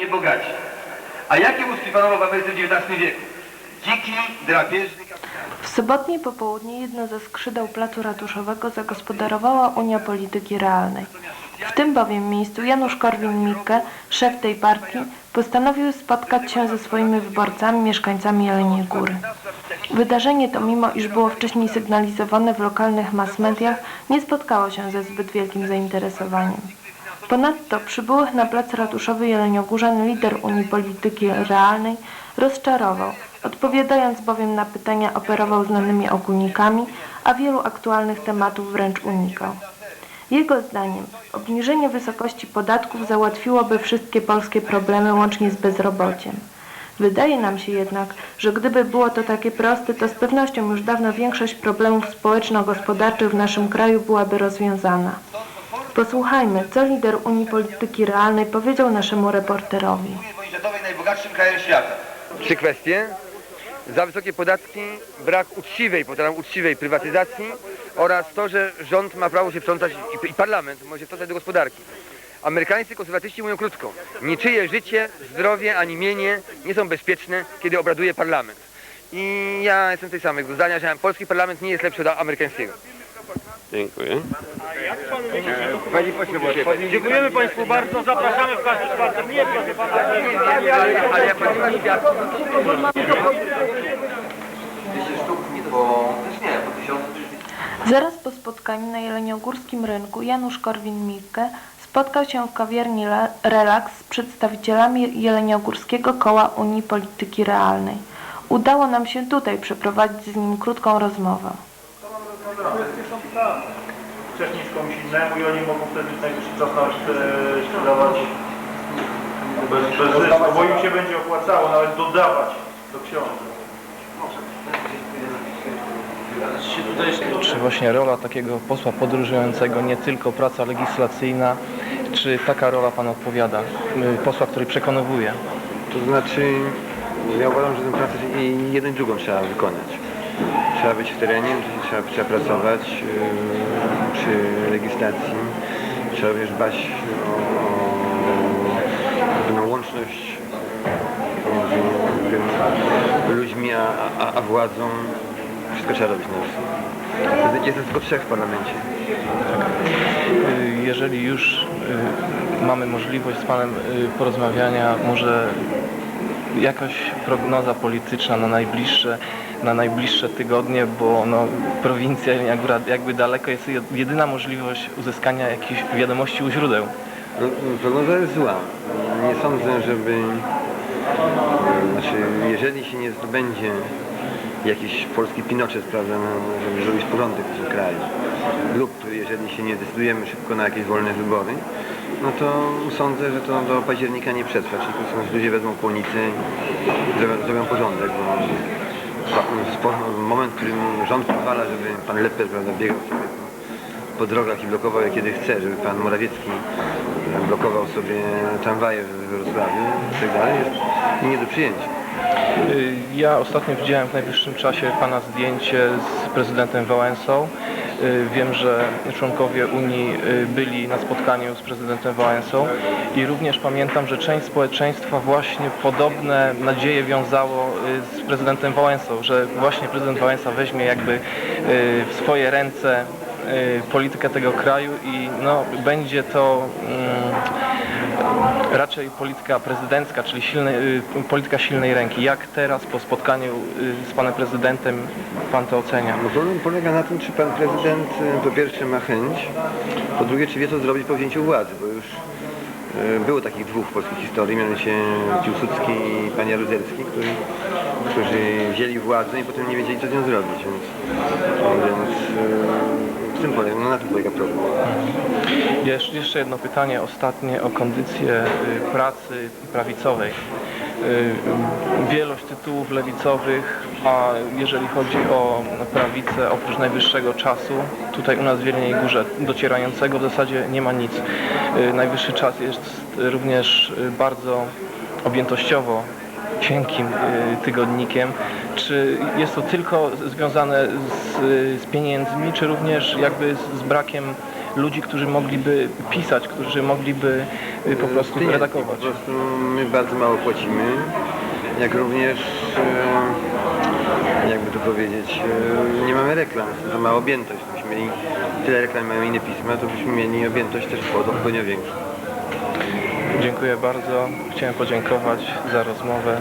nie bogaci. A jaki ustrój panował w Ameryce w XIX wieku? Dziki, drapieżny. W sobotnie popołudnie jedno ze skrzydeł placu ratuszowego zagospodarowała Unia Polityki Realnej. W tym bowiem miejscu Janusz Korwin-Mikke, szef tej partii, postanowił spotkać się ze swoimi wyborcami, mieszkańcami Jeleniej Góry. Wydarzenie to, mimo iż było wcześniej sygnalizowane w lokalnych mass mediach, nie spotkało się ze zbyt wielkim zainteresowaniem. Ponadto przybyłych na plac ratuszowy Jeleniogórzan lider Unii Polityki Realnej rozczarował, odpowiadając bowiem na pytania operował znanymi ogólnikami, a wielu aktualnych tematów wręcz unikał. Jego zdaniem obniżenie wysokości podatków załatwiłoby wszystkie polskie problemy łącznie z bezrobociem. Wydaje nam się jednak, że gdyby było to takie proste, to z pewnością już dawno większość problemów społeczno-gospodarczych w naszym kraju byłaby rozwiązana. Posłuchajmy, co lider Unii Polityki Realnej powiedział naszemu reporterowi. Unii najbogatszym krajem świata. Trzy kwestie. Za wysokie podatki, brak uczciwej, powtarzam, uczciwej prywatyzacji oraz to, że rząd ma prawo się wtrącać i, i parlament może się wtrącać do gospodarki. Amerykańscy konserwatyści mówią krótko. Niczyje życie, zdrowie ani mienie nie są bezpieczne, kiedy obraduje parlament. I ja jestem tej samego zdania, że polski parlament nie jest lepszy od amerykańskiego. Dziękuję. Panie pośle, Dziękujemy Państwu bardzo, zapraszamy w każdy czwartek. Nie, proszę Pana, nie, ale jak pan ma świat... 200 sztuk nie. Też nie, po 1000 Zaraz po spotkaniu na Jeleniogórskim Rynku Janusz Korwin-Mikke spotkał się w kawiarni Relax z przedstawicielami Jeleniogórskiego Koła Unii Polityki Realnej. Udało nam się tutaj przeprowadzić z nim krótką rozmowę. Wcześniej z komuś innemu i oni mogą wtedy najwyższy czas nawet e, sprzedawać bez, bez zysku, bo im się będzie opłacało nawet dodawać do książek. Czy właśnie rola takiego posła podróżującego, nie tylko praca legislacyjna, czy taka rola Pan odpowiada? Y, Posła, który przekonywuje. To znaczy, ja uważam, że tę pracę i jedną i drugą trzeba wykonać. Trzeba być w terenie, trzeba, trzeba pracować yy, przy legislacji. Trzeba również dbać o, o łączność między ludźmi a, a, a władzą. Wszystko trzeba robić na. Jest- Jest tylko trzech w parlamencie. Y, Jeżeli już y, mamy możliwość z Panem y, porozmawiania, może jakaś prognoza polityczna na najbliższe, na najbliższe tygodnie, bo no, prowincja jakby, daleko jest jedyna możliwość uzyskania jakichś wiadomości u źródeł. No, Prognoza jest zła. Nie sądzę, żeby... Znaczy, jeżeli się nie zdobędzie jakiś polski Pinochet, prawda, żeby zrobić porządek w tym kraju, lub jeżeli się nie zdecydujemy szybko na jakieś wolne wybory, no to sądzę, że to do października nie przetrwa, czyli ludzie wezmą płonicę i zrobią, porządek, bo moment, w którym rząd pozwala, żeby pan Lepper, prawda, biegał sobie po drogach i blokował je kiedy chce, żeby pan Morawiecki e, blokował sobie tramwaje w Wrocławiu i tak dalej, jest nie do przyjęcia. Y, Ja ostatnio widziałem w najwyższym czasie Pana zdjęcie z prezydentem Wałęsą. Y, Wiem, że członkowie Unii y, byli na spotkaniu z prezydentem Wałęsą i również pamiętam, że część społeczeństwa właśnie podobne nadzieje wiązało y, z prezydentem Wałęsą, że właśnie prezydent Wałęsa weźmie jakby w swoje ręce politykę tego kraju i no, będzie to mm, raczej polityka prezydencka, czyli silnej, y, polityka silnej ręki. Jak teraz po spotkaniu y, z panem prezydentem pan to ocenia? No problem polega na tym, czy pan prezydent e, po pierwsze ma chęć, po drugie, czy wie co zrobić po wzięciu władzy, bo już było takich dwóch w polskiej historii, mianowicie Piłsudski i pan Jaruzelski, którzy, wzięli władzę i potem nie wiedzieli co z nią zrobić, więc, więc tym polega, no na tym polega problem. Jesz- Jeszcze jedno pytanie ostatnie o kondycję y, pracy prawicowej. Y, Wielość tytułów lewicowych, a jeżeli chodzi o prawicę, oprócz najwyższego czasu, tutaj u nas w Wielkiej Górze docierającego w zasadzie nie ma nic. Y, Najwyższy czas jest również bardzo objętościowo cienkim tygodnikiem. Czy jest to tylko związane z, z pieniędzmi, czy również jakby z, z brakiem ludzi, którzy mogliby pisać, którzy mogliby y, po prostu Pieniędzy. redagować. Po prostu my bardzo mało płacimy, jak również, e, jakby to powiedzieć, e, nie mamy reklam, to mała objętość. Gdybyśmy mieli tyle reklam, mają inne pisma, to byśmy mieli objętość też odpowiednio większą. Dziękuję bardzo. Chciałem podziękować za rozmowę.